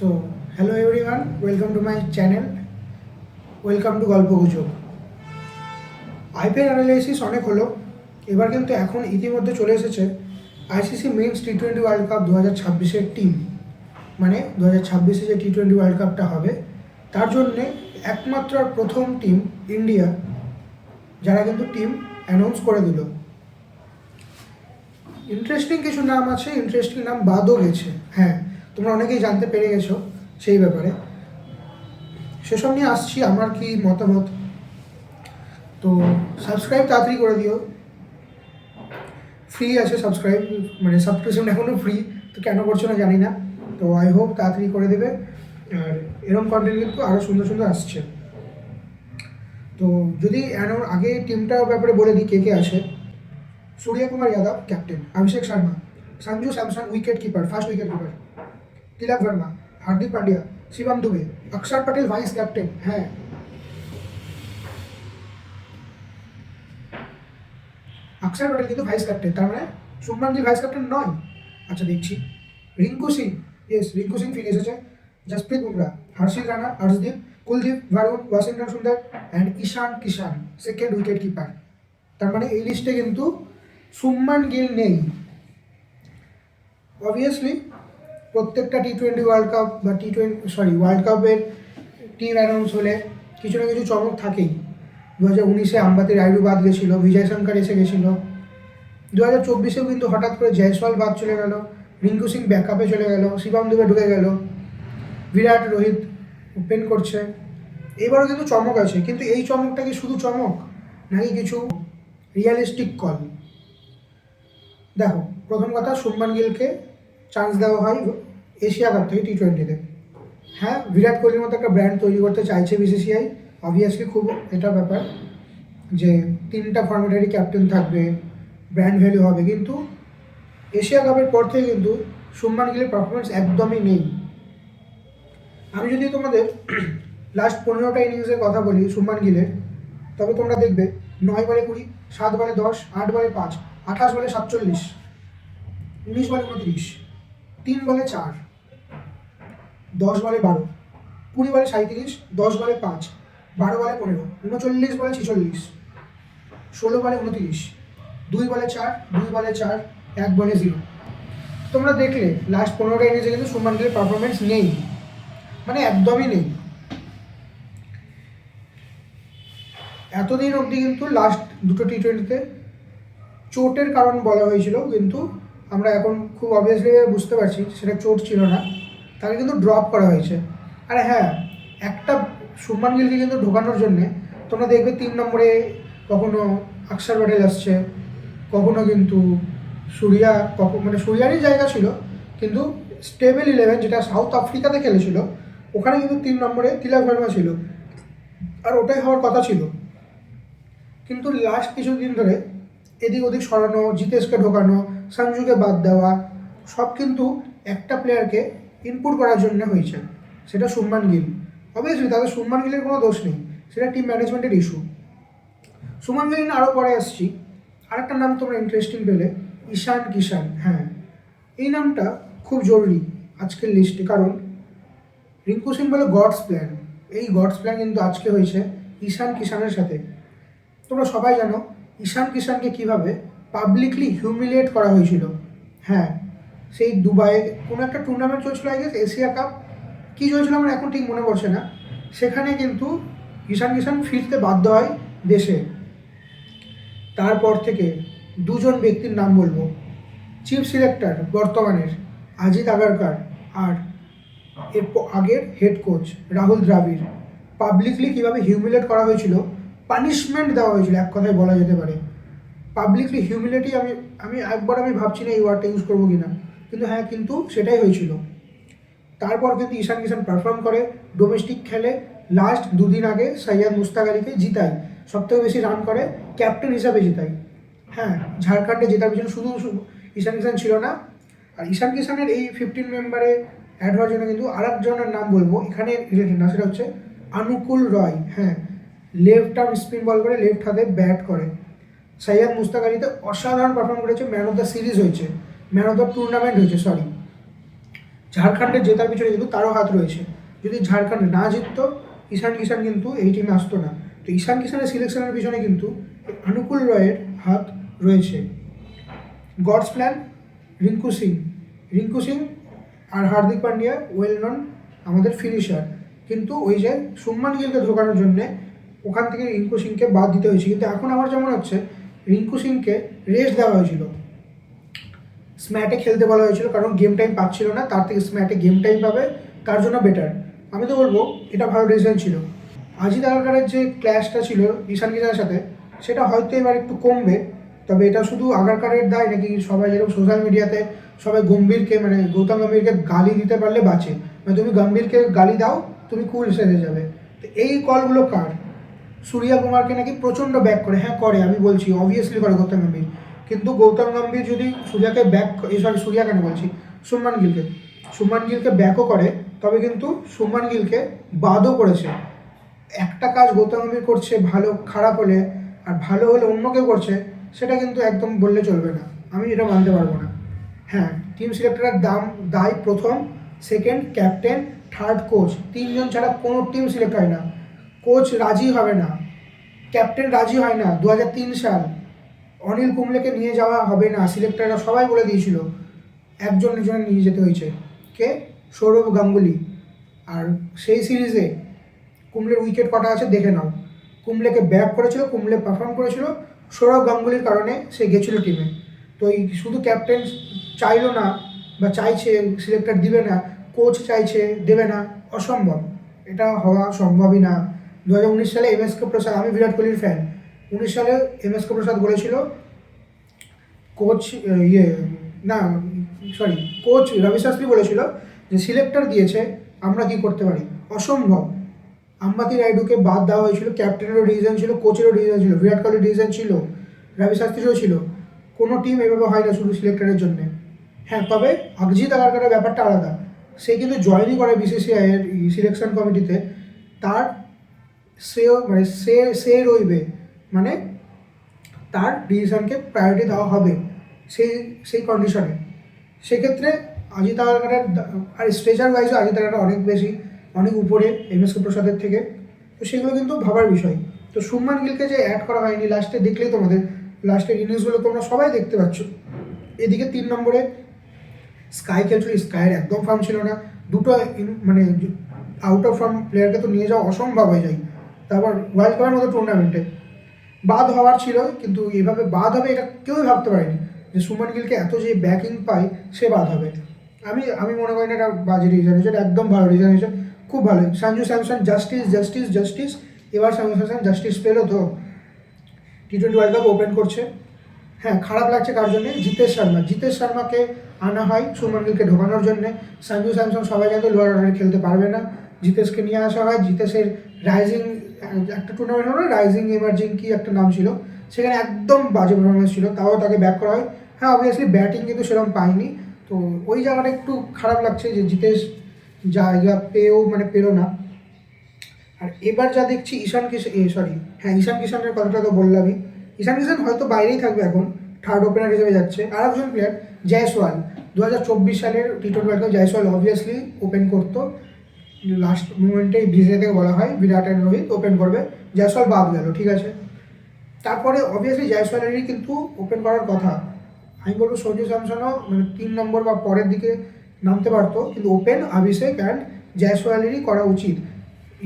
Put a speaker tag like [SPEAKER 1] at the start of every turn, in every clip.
[SPEAKER 1] So hello everyone welcome to my channel welcome to Golpo Gujob IPL analysis অনেক হলো, এবার কিন্তু এখন ইতিমধ্যে চলে এসেছে ICC men's T twenty world cup দু হাজার ছাব্বিশের টিম মানে দু হাজার ছাব্বিশে যে টি টোয়েন্টি ওয়ার্ল্ড কাপটা হবে, তার জন্যে একমাত্র প্রথম টিম ইন্ডিয়া যারা কিন্তু টিম অ্যানাউন্স করে দিল। ইন্টারেস্টিং কিছু নাম আছে ইন্টারেস্টিং নাম বাদও গেছে। হ্যাঁ তোমরা অনেকেই জানতে পেরে গেছো সেই ব্যাপারে। সেসব নিয়ে আসছি, আমার কি মতামত? তো সাবস্ক্রাইব তাড়াতাড়ি করে দিও। ফ্রি আছে সাবস্ক্রাইব মানে সাবস্ক্রিপশন এখনও ফ্রি তো কেন করছ না জানি না। তো আই হোপ তাড়াতাড়ি করে দেবে। আর এরম কন্টেন্ট কিন্তু আরও সুন্দর সুন্দর আসছে। তো যদি আগে টিমটার ব্যাপারে বলে দিই কে কে আছে? Surya Kumar Yadav captain Abhishek Sharma, Sanju Samson wicket keeper first wicket keeper तिलक वर्मा हार्दिक पांड्या शिवम दुबे अक्षर पटेल वाइस कैप्टन है अक्षर पटेल কিন্তু ভাইস ক্যাপ্টেন তার মানে শুভমান গিল ভাইস ক্যাপ্টেন নয় আচ্ছা দেখছি রিঙ্কু সিং ইয়েস রিঙ্কু সিং ফিরে এসেছে Jasprit Bumrah Harshit Rana Harshdeep Kuldeep Varun Washington Sundar and Ishan Kishan second wicket keeper তার মানে এই লিস্টে কিন্তু সুম্মান গিল নেই অবভিয়াসলি প্রত্যেকটা টি টোয়েন্টি ওয়ার্ল্ড কাপ বা টি টোয়েন্টি সরি ওয়ার্ল্ড কাপের টিম অ্যানাউন্স হলে কিছু না কিছু চমক থাকেই। দু হাজার উনিশে আম্বাতি রায়ডু বাদ গেছিল, বিজয় শঙ্কর এসে গেছিল। দু হাজার চব্বিশেও কিন্তু হঠাৎ করে জয়সওয়াল বাদ চলে গেল, রিঙ্কু সিং ব্যাকআপে চলে গেল, শিবম দুবে ঢুকে গেল, বিরাট, রোহিত ওপেন করছে। এবারও কিন্তু চমক আছে, কিন্তু এই চমকটা কি শুধু চমক, নাকি কিছু রিয়ালিস্টিক কল দেখো, প্রথম কথা শুভমান গিলকে চান্স দেওয়া হয় এশিয়া কাপ থেকে টি টোয়েন্টিতে হ্যাঁ বিরাট কোহলির মতো একটা ব্র্যান্ড তৈরি করতে চাইছে বিসিসিআই অবভিয়াসলি খুব এটা ব্যাপার যে তিনটা ফর্মেটারি ক্যাপ্টেন থাকবে ব্র্যান্ড ভ্যালু হবে। কিন্তু এশিয়া কাপের পর থেকে কিন্তু শুভমান গিলের পারফরমেন্স একদমই নেই। আমি যদি তোমাদের লাস্ট পনেরোটা ইনিংসের কথা বলি শুভমান গিলের, তবে তোমরা দেখবে নয় বলে কুড়ি, সাত বলে দশ, আট বলে পাঁচ, আঠাশ বলে সাতচল্লিশ, উনিশ বলে উনত্রিশ, তিন বলে চার দশ বলে বারো, কুড়ি বলে সাঁত্রিশ দশ বলে পাঁচ, বারো বলে পনেরো, উনচল্লিশ বলে ছেচল্লিশ, ষোলো বলে উনত্রিশ, দুই বলে চার, দুই বলে চার, এক বলে জিরো। তোমরা দেখলে লাস্ট পনেরোটা ইনিংসে কিন্তু সুমান গিলের পারফরমেন্স নেই। মানে একদমই নেই। এতদিন অবধি কিন্তু লাস্ট দুটো টি টোয়েন্টিতে চোটের কারণ বলা হয়েছিল, কিন্তু আমরা এখন খুব অবভিয়াসলি বুঝতে পারছি সেটা চোট ছিল না। তাকে কিন্তু ড্রপ করা হয়েছে। আরে হ্যাঁ একটা শুভমান গিলকে কিন্তু ঢোকানোর জন্যে তোমরা দেখবে তিন নম্বরে কখনো আকসার প্যাটেল আসছে, কখনো কিন্তু সুরিয়া কখন মানে সুরিয়ারই জায়গা ছিল, কিন্তু স্টেবল ইলেভেন যেটা সাউথ আফ্রিকাতে খেলেছিল, ওখানে কিন্তু তিন নম্বরে তিলক ভার্মা ছিল। আর ওটাই হওয়ার কথা ছিল। কিন্তু লাস্ট কিছুদিন ধরে এদিক ওদিক সরানো, জিতেশকে ঢোকানো, সঞ্জুকে বাদ দেওয়া, সব কিন্তু একটা প্লেয়ারকে ইনপুট করার জন্য হয়েছে। সেটা শুভমান গিল। অবভিয়াসলি তাদের শুভমান গিলের কোনো দোষ নেই। সেটা টিম ম্যানেজমেন্টের ইস্যু সুমান গিল আরও পরে আসছি। আরেকটা নাম তোমরা ইন্টারেস্টিং পেলে। ঈশান কিষান। হ্যাঁ। এই নামটা খুব জরুরি আজকের লিস্টে কারণ রিঙ্কু সিং বলে গডস প্ল্যান এই গডস প্ল্যান কিন্তু আজকে হয়েছে ঈশান কিষানের সাথে। তোমরা সবাই জানো, ঈশান কিষানকে কীভাবে পাবলিকলি হিউমিলিয়েট করা হয়েছিল। হ্যাঁ। সেই দুবাইয়ে কোনো একটা টুর্নামেন্ট চলছিল আই গেস এশিয়া কাপ কী চলছিল আমার এখন ঠিক মনে পড়ছে না। সেখানে কিন্তু ঈশান কিষান ফিরতে বাধ্য হয় দেশে। তারপর থেকে দুজন ব্যক্তির নাম বলব। চিফ সিলেক্টর বর্তমানের আজিত আগারকার আর এর আগের head coach Rahul Dravid. Publicly কীভাবে হিউমিলেট করা হয়েছিল পানিশমেন্ট দেওয়া হয়েছিল, এক কথায় বলা যেতে পারে। পাবলিকলি হিউমিলিটি আমি আমি একবার আমি ভাবছি না এই ওয়ার্ডটা ইউজ করব কি না কিন্তু হ্যাঁ কিন্তু সেটাই হয়েছিল। তারপর কিন্তু ঈশান কিষান পারফর্ম করে ডোমেস্টিক খেলে লাস্ট দুদিন আগে সৈয়দ মুস্তাক আলীকে জিতাই সবথেকে বেশি রান করে ক্যাপ্টেন হিসাবে জিতাই হ্যাঁ ঝাড়খণ্ডে জেতার পিছনে শুধু ঈশান কিষান ছিল না। আর ঈশান কিষানের এই ফিফটিন মেম্বারে অ্যাড হওয়ার জন্য কিন্তু আরেকজনের নাম বলব, এখানে রিলেটেড না, সেটা হচ্ছে আনুকুল রয়। হ্যাঁ লেফট আর্ম স্পিন বল করে লেফট হাতে ব্যাট করে। সৈয়দ মুস্তাক আলীতে অসাধারণ পারফর্ম করেছে ম্যান অফ দ্য সিরিজ হয়েছে। ম্যান অফ দ্য টুর্নামেন্ট হয়েছে সরি ঝাড়খণ্ডের জেতার পিছনে কিন্তু তারও হাত রয়েছে, যদি ঝাড়খণ্ড না জিততো, ঈশান কিষান কিন্তু এই টিমে আসতো না। তো ঈশান কিষানের সিলেকশনের পিছনে কিন্তু অনুকূল রয়ের হাত রয়েছে। God's plan Rinku Singh. Rinku Singh আর হার্দিক পান্ডিয়া ওয়েল নন আমাদের ফিনিশার কিন্তু ওই যে সুম্মান গিলকে ঢোকানোর জন্যে ওখান থেকে রিঙ্কু সিংকে বাদ দিতে হয়েছে। কিন্তু এখন আমার যেমন হচ্ছে, রিঙ্কু সিংকে রেস্ট দেওয়া হয়েছিল। স্ম্যাটে খেলতে বলা হয়েছিল, কারণ গেম টাইম পাচ্ছিল না, তার থেকে স্ম্যাটে গেম টাইম পাবে, তার জন্য বেটার আমি তো বলব, এটা ভালো ডিসিশন ছিল। আজিদ আগারকারের যে ক্ল্যাশটা ছিল, ঈশান কিষানের সাথে, সেটা হয়তো এবার একটু কমবে, তবে এটা শুধু আগারকারের দায়, নাকি সবাই যেরকম সোশ্যাল মিডিয়াতে সবাই গম্ভীরকে মানে গৌতম গম্ভীরকে গালি দিতে পারলে বাঁচে। মানে তুমি গম্ভীরকে গালি দাও, তুমি কুল সেরে যাবে। তো এই কলগুলো কার? সূর্যা কুমারকে নাকি প্রচণ্ড ব্যাক করে। হ্যাঁ করে, আমি বলছি অবভিয়াসলি করে গৌতম গম্ভীর। কিন্তু গৌতম গম্ভীর যদি সূর্যাকে ব্যাক সরি সূর্যা কেন বলছি? সুমান গিলকে। সুমান গিলকে ব্যাকও করে, তবে কিন্তু সুমান গিলকে বাদও করেছে। একটা কাজ গৌতম গম্ভীর করছে, ভালো, খারাপ হলে আর ভালো হলে অন্য কেউ করছে, সেটা কিন্তু একদম বললে চলবে না। আমি এটা মানতে পারব না। হ্যাঁ টিম সিলেক্টরের দাম দায় প্রথম সেকেন্ড ক্যাপ্টেন থার্ড কোচ তিনজন ছাড়া কোনো টিম সিলেক্ট হয় না। কোচ রাজি হবে না। ক্যাপ্টেন রাজি হয় না। দু হাজার তিন সাল। অনিল কুম্বলেকে নিয়ে যাওয়া হবে না, সিলেক্টররা সবাই বলে দিয়েছিল, একজন একজনে নিয়ে যেতে হয়েছে। কে? সৌরভ গাঙ্গুলি। আর সেই সিরিজে কুম্বলের উইকেট কটা আছে দেখে নাও। কুম্বলেকে ব্যাক করেছিল, কুম্বলে পারফর্ম করেছিল, সৌরভ গাঙ্গুলির কারণে সে গেছিল টিমে তো এই শুধু ক্যাপ্টেন চাইলো না বা চাইছে, সিলেক্টর দিবে না কোচ চাইছে, দেবে না, অসম্ভব। এটা হওয়া সম্ভবই না। দু হাজার উনিশ সালে এম এস কে প্রসাদ, আমি বিরাট কোহলির ফ্যান উনিশ সালে এম এস প্রসাদ বলেছিল, কোচ ইয়ে না সরি কোচ রবি শাস্ত্রী বলেছিল যে, সিলেক্টর দিয়েছে, আমরা কি করতে পারি? অসম্ভব। আম্বাতি রাইডুকে বাদ দেওয়া হয়েছিল, ক্যাপ্টেনেরও ডিসিশন ছিল, কোচেরও ডিসিশন ছিল, বিরাট কোহলির ডিসিশন ছিল, রবি শাস্ত্রীরও ছিল। কোনো টিম এভাবে হয় না শুধু সিলেক্টরের জন্যে। হ্যাঁ তবে অজিত আগারকারের ব্যাপারটা আলাদা। সে কিন্তু জয়েনই করে বিসিসিআই এর সিলেকশন কমিটিতে তার সেও মানে সে সে রইবে মানে তার ডিসিশনকে প্রায়োরিটি দেওয়া হবে সেই সেই কন্ডিশনে সেক্ষেত্রে অজিত আগারকারের আর স্ট্রেচার ওয়াইজও অজিত আগারকার অনেক বেশি, অনেক উপরে এম এস প্রসাদের থেকে। তো সেগুলো কিন্তু ভাবার বিষয়। তো সুম্মান গিলকে যে অ্যাড করা হয়নি লাস্টে দেখলেই তোমাদের। লাস্টের ইনিংসগুলো তোমরা সবাই দেখতে পাচ্ছ। এদিকে তিন নম্বরে স্কাই খেলছিল স্কাইয়ের একদম ফর্ম ছিল না। দুটো মানে আউট অফ ফর্ম প্লেয়ারকে তো নিয়ে যাওয়া অসম্ভব হয়ে যায়। তারপর ওয়ার্ল্ড কাপের মতো টুর্নামেন্টে বাদ হওয়ার ছিল, কিন্তু এভাবে বাদ হবে এটা কেউই ভাবতে পারেনি যে সুমান গিলকে এত যে ব্যাকিং পায়, সে বাদ হবে। আমি আমি মনে করি না এটা বাজে এটা একদম ভালো হয়েছে, খুব ভালো। Sanju Samson justice justice justice এবার সঞ্জু স্যামসন জাস্টিস পেল তো। T twenty world cup open করছে। হ্যাঁ খারাপ লাগছে কার জন্য? জিতেশ শর্মা। জিতেশ শর্মাকে আনা হয় সুমন গিলকে ঢোকানোর জন্যে। সঞ্জু স্যামসন সবাই জানতো লোয়ার অর্ডারে খেলতে পারবে না। জিতেশকে নিয়ে আসা হয়। জিতেশের রাইজিং একটা টুর্নামেন্ট হলো রাইজিং এমার্জিং কি একটা নাম ছিল। সেখানে একদম বাজে পারফরমেন্স ছিল, তাও তাকে ব্যাক করা হয়। হ্যাঁ অবভিয়াসলি ব্যাটিং কিন্তু সেরকম পায়নি তো ওই জায়গাটা একটু খারাপ লাগছে যে জিতেশ জায়গা পেয়েও মানে পেল না। আর এবার যা দেখছি ঈশান কিষান সরি হ্যাঁ ঈশান কিষানের কথাটা তো বললামই ঈশান কিষান হয়তো বাইরেই থাকবে এখন থার্ড ওপেনার হিসেবে যাচ্ছে। আর একজন প্লেয়ার জয়সওয়াল দু হাজার চব্বিশ সালের T twenty world cup Jaiswal obviously open করতো। লাস্ট মুমেন্টে বিজে থেকে বলা হয়, বিরাট অ্যান্ড রোহিত ওপেন করবে জয়সওয়াল বাদ গেল, ঠিক আছে? তারপরে অবভিয়াসলি জয়সওয়ালেরই কিন্তু ওপেন করার কথা। আমি বলব সঞ্জু স্যামসনও মানে তিন নম্বর বা পরের দিকে নামতে পারতো, কিন্তু ওপেন অভিষেক অ্যান্ড জয়সওয়ালেরই করা উচিত।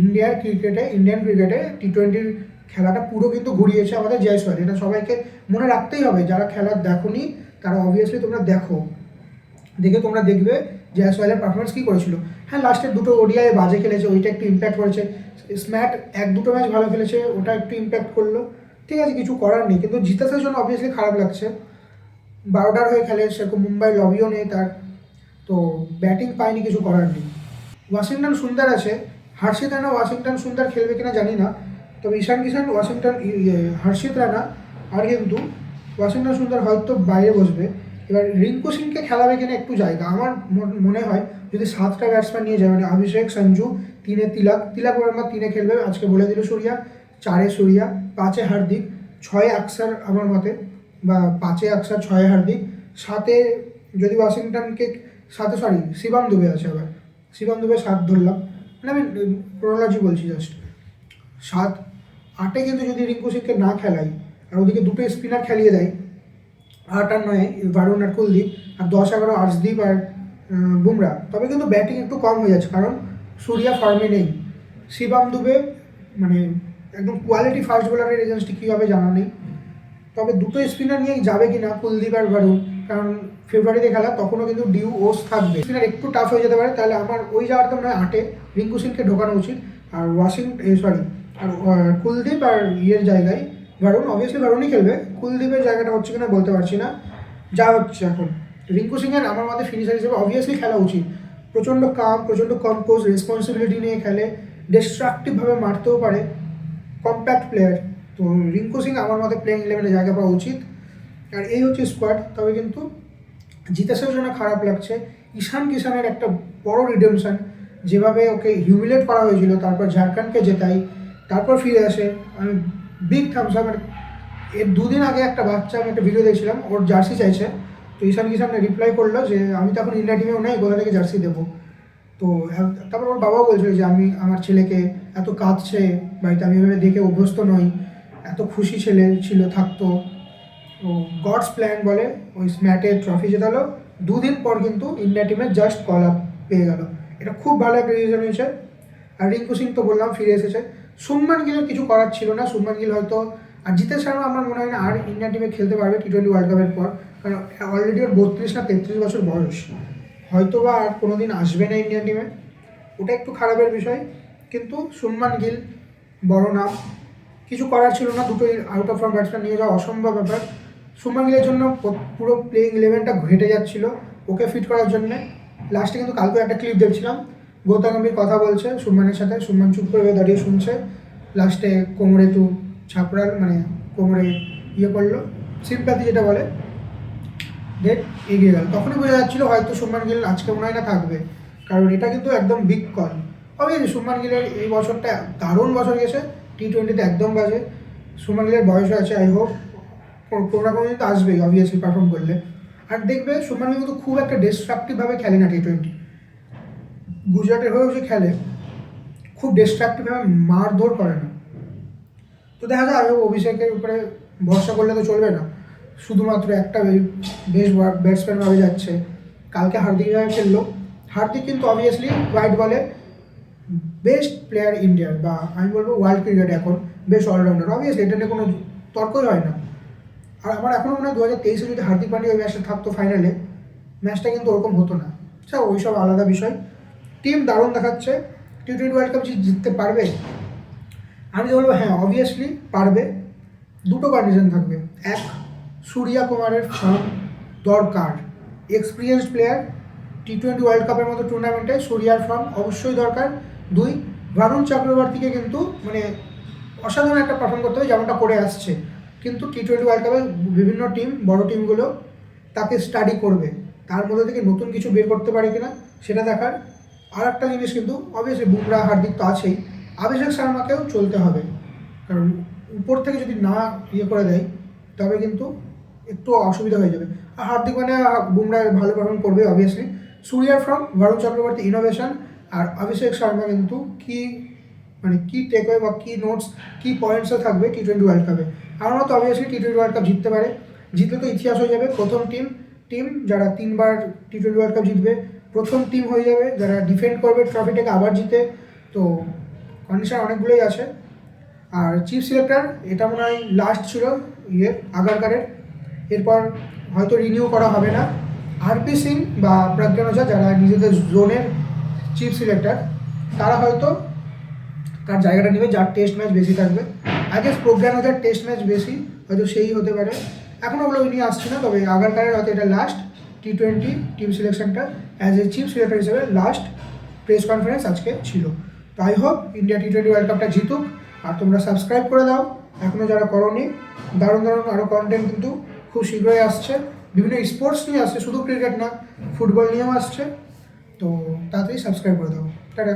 [SPEAKER 1] ইন্ডিয়ার ক্রিকেটে ইন্ডিয়ান ক্রিকেটে টি টোয়েন্টির খেলাটা পুরো কিন্তু ঘুরিয়েছে আমাদের জয়সওয়াল এটা সবাইকে মনে রাখতেই হবে, যারা খেলা দেখোনি, তারা অবভিয়াসলি তোমরা দেখো। দেখে তোমরা দেখবে জয়সওয়ালের পারফরমেন্স কী করেছিল? হ্যাঁ লাস্টের দুটো ওডিআই বাজে খেলেছে ওইটা একটু ইম্প্যাক্ট করেছে। স্ম্যাট এক দুটো ম্যাচ ভালো খেলেছে ওটা একটু ইম্প্যাক্ট করল। ঠিক আছে কিছু করার নেই কিন্তু জিতাসের জন্য অবভিয়াসলি খারাপ লাগছে। বারোটার হয়ে খেলে সেরকম মুম্বাই লবিও নেই তার। তো ব্যাটিং পায়নি কিছু করার নেই। ওয়াশিংটন সুন্দর আছে। হর্ষিত রানা ওয়াশিংটন সুন্দর খেলবে কিনা জানি না। তবে ঈশান কিষান ওয়াশিংটন ইয়ে, হর্ষিত রানা আর কিন্তু ওয়াশিংটন সুন্দর হয়তো বাইরে বসবে। এবার রিঙ্কু সিংকে খেলাবে কিনা একটু জায়গা। আমার মন- হয় যদি সাতটা ব্যাটসম্যান নিয়ে যায় মানে অভিষেক, সঞ্জু, তিনে তিলাক তিলাক বর্মা তিনে খেলবে, আজকে বলে দিল সূর্যা, চারে সূর্যা, পাঁচে হার্দিক, ছয়ে আকসার আমার মতে, বা পাঁচে আকসার, ছয়ে হার্দিক, সাতে যদি ওয়াশিংটনকে সাথে সরি শিবাম দুবে আছে আবার। শিবাম দুবে সাত ধরলাম। মানে আমি ক্রোনোলজি বলছি জাস্ট সাত, আটে কিন্তু যদি রিঙ্কু সিংকে না খেলাই, আর ওদিকে দুটো স্পিনার খেলিয়ে দেয় আট আর নয় বারুণ আর কুলদীপ আর দশ, এগারো আর্শদীপ আর বুমরা। তবে কিন্তু ব্যাটিং একটু কম হয়ে যাচ্ছে, কারণ সূর্যা ফর্মে নেই। শিবাম দুবে মানে একদম কোয়ালিটি ফার্স্ট বোলারের এগেনস্টে কী হবে জানা নেই। তবে দুটো স্পিনার নিয়ে যাবে কি না কুলদীপ আর বারুণ কারণ ফেব্রুয়ারিতে খেলা, তখনও কিন্তু ডিউ ওস থাকবে। স্পিনার একটু টাফ হয়ে যেতে পারে, তাহলে আমার ওই জায়গাটা মনে হয় আটে। রিঙ্কু সিংকে ঢোকানো উচিত। আর ওয়াশিং সরি আর কুলদীপ আর ইয়ের জায়গায় ভারুণ অবভিয়াসলি ভারুণই খেলবে। কুলদীপের জায়গাটা হচ্ছে কিনা বলতে পারছি না। যা হচ্ছে এখন। রিঙ্কু সিংয়ের আমার মতে ফিনিশার হিসেবে অবভিয়াসলি খেলা উচিত। প্রচণ্ড কাম প্রচণ্ড কম্পোজ রেসপন্সিবিলিটি নিয়ে খেলে। ডিস্ট্রাকটিভভাবে মারতেও পারে। কম্প্যাক্ট প্লেয়ার তো রিঙ্কু সিং আমার মতে প্লেইং ইলেভেনে জায়গা পাওয়া উচিত। আর এই হচ্ছে স্কোয়াড তবে কিন্তু জিতেশের জন্য খারাপ লাগছে। ঈশান কিষানের একটা বড় রিডেমশন যেভাবে ওকে হিউমিলেট করা হয়েছিল, তারপর ঝাড়খণ্ডকে জেতাই, তারপর ফিরে আসে। আমি বিগ থামস আপ এর দুদিন আগে একটা বাচ্চা, আমি একটা ভিডিও দেখছিলাম, ওর জার্সি চাইছে। তো ঈশান কিষান রিপ্লাই করল যে, আমি তো এখন ইন্ডিয়া টিমেও নেই কোথা থেকে জার্সি দেবো। তো তারপর ওর বাবাও বলছিল যে, আমি, আমার ছেলেকে এত কাঁদছে, বাড়িতে আমি এভাবে দেখে অভ্যস্ত নই, এত খুশি ছেলে ছিল, থাকতো। তো গডস প্ল্যান বলে, ওই ম্যাটে ট্রফি জেতালো। দুদিন পর কিন্তু ইন্ডিয়া টিমে জাস্ট কল আপ পেয়ে গেল। এটা খুব ভালো একটা ডিসিশন হয়েছে। আর রিঙ্কু সিং তো বললাম, ফিরে এসেছে। সুমন গিলের কিছু করার ছিল না। সুমন গিল হয়তো, আর জিতেশ শর্মা আমার মনে হয় না আর ইন্ডিয়ান টিমে খেলতে পারবে টি টোয়েন্টি ওয়ার্ল্ড কাপের পর। কারণ অলরেডি ওর বত্রিশ না তেত্রিশ বছর বয়স। হয়তো বা আর কোনো দিন আসবে না ইন্ডিয়ান টিমে ওটা একটু খারাপের বিষয়। কিন্তু সুম্মান গিল, বড় নাম। কিছু করার ছিল না, দুটোই আউট অফ ফর্ম ব্যাটসম্যান নিয়ে যাওয়া অসম্ভব ব্যাপার। সুম্মান গিলের জন্য পুরো প্লেইং ইলেভেনটা ঘেটে যাচ্ছিল, ওকে ফিট করার জন্যে। লাস্টে কিন্তু কালকে একটা ক্লিপ দেখছিলাম। গৌতম গম্ভীর কথা বলছে সুম্মানের সাথে সুম্মান চুপ করে দাঁড়িয়ে শুনছে। লাস্টে কোমরে একটু ছাপড়াল মানে কোমরে ইয়ে করল সিম্প্যাথি যেটা বলে ডেট এগিয়ে গেল। তখনই বোঝা যাচ্ছিল হয়তো সুমান গিল আজকে মনে হয় না থাকবে, কারণ এটা কিন্তু একদম বিগ কল অবভিয়াসলি সুমান গিলের এই বছরটা দারুণ বছর গেছে টি টোয়েন্টিতে একদম বাজে। সুমান গিলের বয়স আছে আই হোপ কোনো না কোনো দিন তো আসবেই অবভিয়াসলি পারফর্ম করলে। আর দেখবে সুমান গিল কিন্তু খুব একটা ডিস্ট্রাকটিভভাবে খেলে না টি টোয়েন্টি গুজরাটের হয়েও যে খেলে, খুব ডিস্ট্রাকটিভভাবে মারধর করে না। তো দেখা যায় অভিষেকের উপরে ভরসা করলে তো চলবে না। শুধুমাত্র একটা বেশ ব্যাটসম্যান ভাবে যাচ্ছে। কালকে হার্দিক খেললো। হার্দিক কিন্তু অবভিয়াসলি হোয়াইট বলে বেস্ট প্লেয়ার ইন্ডিয়ার বা আমি বলব ওয়ার্ল্ড ক্রিকেট এখন বেস্ট অলরাউন্ডার অবভিয়াসলি এটা নিয়ে কোনো তর্কই হয় না। আর আমার এখনও মনে হয় দু হাজার তেইশে যদি হার্দিক পান্ডিয়া ওই ম্যাচটা থাকতো ফাইনালে ম্যাচটা কিন্তু ওরকম হতো না। আচ্ছা ওইসব আলাদা বিষয়। টিম দারুণ দেখাচ্ছে। টি টোয়েন্টি ওয়ার্ল্ড কাপ জিততে পারবে, আমি বলব হ্যাঁ অবভিয়াসলি পারবে। দুটো কন্ডিশন থাকবে। এক, সূর্যা কুমারের ফর্ম দরকার। Experienced player T twenty world কাপের মতো টুর্নামেন্টে সূর্যার ফর্ম অবশ্যই দরকার। দুই ভারুণ চক্রবর্তীকে কিন্তু মানে অসাধারণ একটা পারফর্ম করতে হবে, যেমনটা করে আসছে। কিন্তু টি টোয়েন্টি ওয়ার্ল্ড কাপে বিভিন্ন টিম বড় টিমগুলো তাকে স্টাডি করবে। তার মধ্যে থেকে নতুন কিছু বের করতে পারে কিনা, সেটা দেখার। আর একটা জিনিস কিন্তু অবভিয়াসলি বুমরা, হার্দিক তো আছেই। অভিষেক শর্মাকেও চলতে হবে। কারণ উপর থেকে যদি না ইয়ে করে দেয়, তবে কিন্তু একটু অসুবিধা হয়ে যাবে। আর হার্দিক মানে বুমরা ভালো পারফর্ম করবে অবভিয়াসলি সূর্যার ফ্রম বরুণ চক্রবর্তী ইনোভেশন আর অভিষেক শর্মা কিন্তু কি মানে কি টেকওয়ে বা কি নোটস কি পয়েন্টসও থাকবে টি টোয়েন্টি ওয়ার্ল্ড কাপে আমার মতো obviously T twenty world cup জিততে পারে। জিতলে তো ইতিহাস হয়ে যাবে প্রথম টিম টিম যারা তিনবার টি টোয়েন্টি ওয়ার্ল্ড কাপ জিতবে প্রথম টিম হয়ে যাবে, যারা ডিফেন্ড করবে ট্রফিটাকে আবার জিতে, তো কন্ডিশন অনেকগুলোই আছে। আর চিফ সিলেক্টর এটা মনে হয় লাস্ট ছিল ইয়ে আগারকারের। এরপর হয়তো রিনিউ করা হবে না। আরপি সিং বা প্রজ্ঞান ওঝা যারা নিজেদের জোনের চিফ সিলেক্টর তারা হয়তো তার জায়গাটা নেবে, যার টেস্ট ম্যাচ বেশি থাকবে। আগে প্রজ্ঞান ওঝার টেস্ট ম্যাচ বেশি, হয়তো সেই হতে পারে। এখনও ওগুলো নিয়ে আসছে না, তবে আগারকারের হয়তো এটা লাস্ট টি টোয়েন্টি টিম সিলেকশনটা অ্যাজ এ চিফ সিলেক্টর হিসেবে লাস্ট প্রেস কনফারেন্স আজকে ছিল। তো I hope India T twenty world কাপটা জিতুক। আর তোমরা সাবস্ক্রাইব করে দাও। এখনও যারা করনি, দারুণ দারুণ আরও কন্টেন্ট কিন্তু খুব শীঘ্রই আসছে। বিভিন্ন স্পোর্টস নিয়ে আসছে, শুধু ক্রিকেট না ফুটবল নিয়েও আসছে। তো তাড়াতাড়ি সাবস্ক্রাইব করে দাও। টাটা।